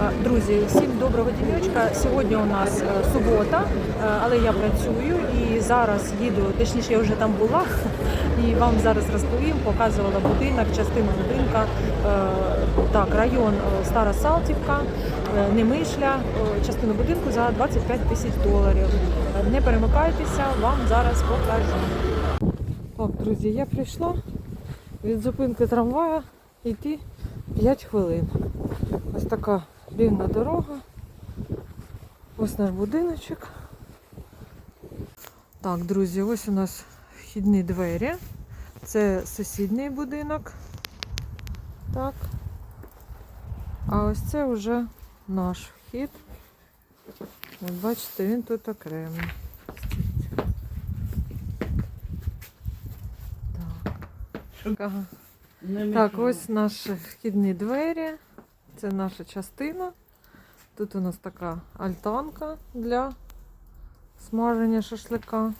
Е, Друзі, всім доброго діньочка. Сьогодні у нас е, субота, е, але я працюю і зараз їду, точніше, я вже там була, і вам зараз розповім, показувала будинок, частину будинка. Так, район Стара Салтівка, Немишля, частину будинку за 25 тисяч доларів. Не перемикайтеся, вам зараз покажу. Так, друзі, я прийшла від зупинки трамвая йти 5 хвилин. Ось така рівна дорога. Ось наш будиночок. Так, друзі, ось у нас вхідні двері. Це сусідній будинок. Так. А ось це вже наш вхід. От бачите, він тут окремий. Так. Ага. Так, ось наші вхідні двері. Це наша частина. Тут у нас така альтанка для смаження шашлика.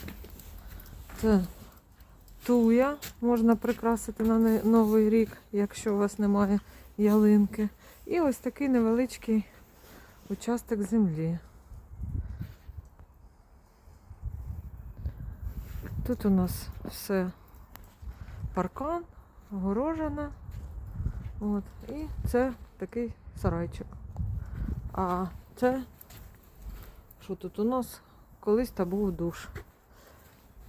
Це туя. Можна прикрасити на Новий рік, якщо у вас немає ялинки. І ось такий невеличкий участок землі. Тут у нас все паркан, огорожена. От. І це такий сарайчик. А це, що тут у нас? Колись та був душ.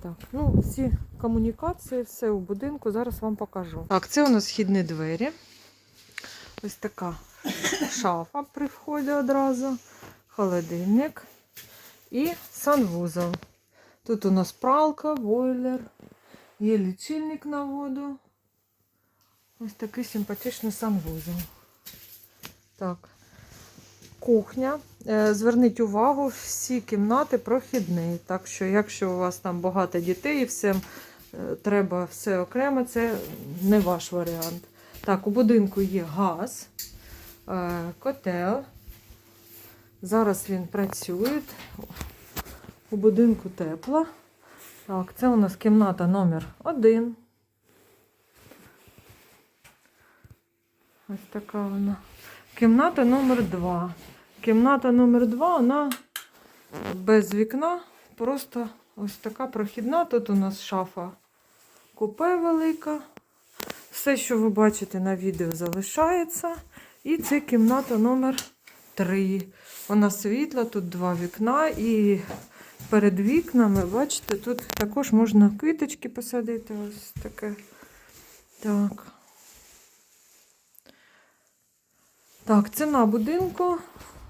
Так, ну всі комунікації, все у будинку, зараз вам покажу. Так, це у нас східні двері. Ось така шафа при вході одразу, холодильник і санвузол. Тут у нас пралка, бойлер, є лічильник на воду. Ось такий симпатичний санвузол. Так. Кухня. Е, Зверніть увагу, всі кімнати прохідні. Так що, якщо у вас там багато дітей і всім е, треба все окремо, це не ваш варіант. Так, у будинку є газ, е, котел. Зараз він працює. У будинку тепло. Так, це у нас кімната номер один. Ось така вона. Кімната номер 2. Кімната номер 2, вона без вікна, просто ось така прохідна. Тут у нас шафа купе велика. Все, що ви бачите на відео, залишається. І це кімната номер 3. Вона світла, тут два вікна, і перед вікнами, бачите, тут також можна квіточки посадити. Ось таке. Так. Так, ціна будинку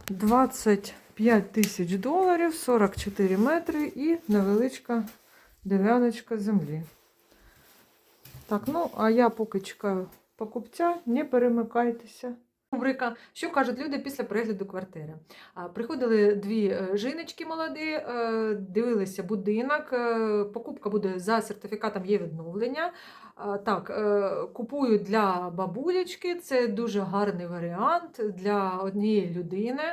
25 тисяч доларів, 44 метри і невеличка діляночка землі. Так, ну, а я поки чекаю покупця, не перемикайтеся. Рубрика, що кажуть люди після перегляду квартири. Приходили дві е, жіночки молоді, е, дивилися будинок. е, Покупка буде за сертифікатом є відновлення. Так, е, купую для бабулечки. Це дуже гарний варіант для однієї людини.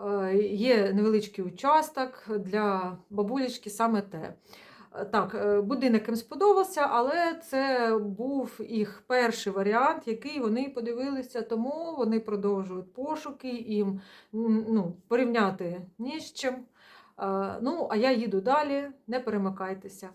Е, Є невеличкий участок для бабулечки саме те. Е, Так, будинок їм сподобався, але це був їх перший варіант, який вони подивилися, тому вони продовжують пошуки, їм ну, порівняти ні з чим. Ну, а я їду далі, не перемикайтеся.